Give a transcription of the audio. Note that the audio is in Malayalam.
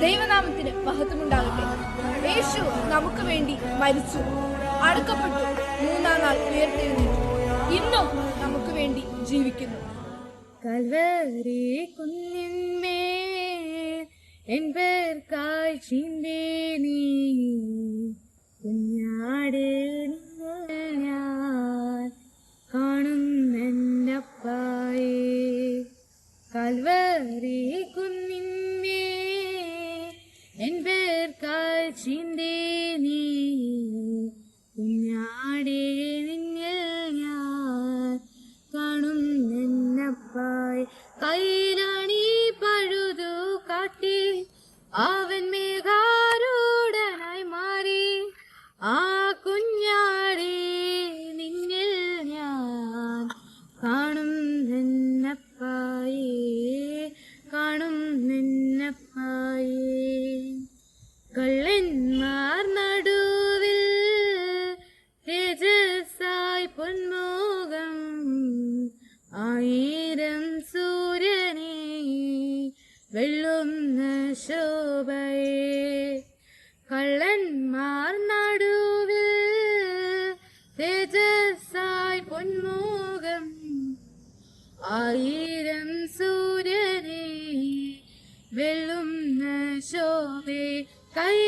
ദൈവനാമത്തിന് മഹത്വമുണ്ടാകട്ടെ. യേശു നമുക്ക് വേണ്ടി മരിച്ചു. അടക്കപ്പെട്ടു. മൂന്നാം നാൾ ഉയർത്തെഴുന്നേറ്റു. ഇന്നും നമുക്ക് വേണ്ടി ജീവിക്കുന്നു. കൽവറി കുന്നിന്മേ ചിന്തേ നീ കുഞ്ഞാട് ഞാൻ കാണുന്നെന്നപ്പായേ. കൽവറി കുന്നിന്മേ എൻപേർക്കായി ചിന്തേ നീ കുഞ്ഞാടേ നിന്നിൽ ഞാൻ കാണും നിന്നപ്പായി കൈരണി പഴുതു കാട്ടി അവൻ ആയിരം സൂര്യനെ വെള്ളുന്ന ശോഭയെ. കള്ളന്മാർ നടുവിൽ തേജസ്സായി പൊന്മുഖം. ആയിരം സൂര്യനെ വെള്ളുന്ന ശോഭേ കൈ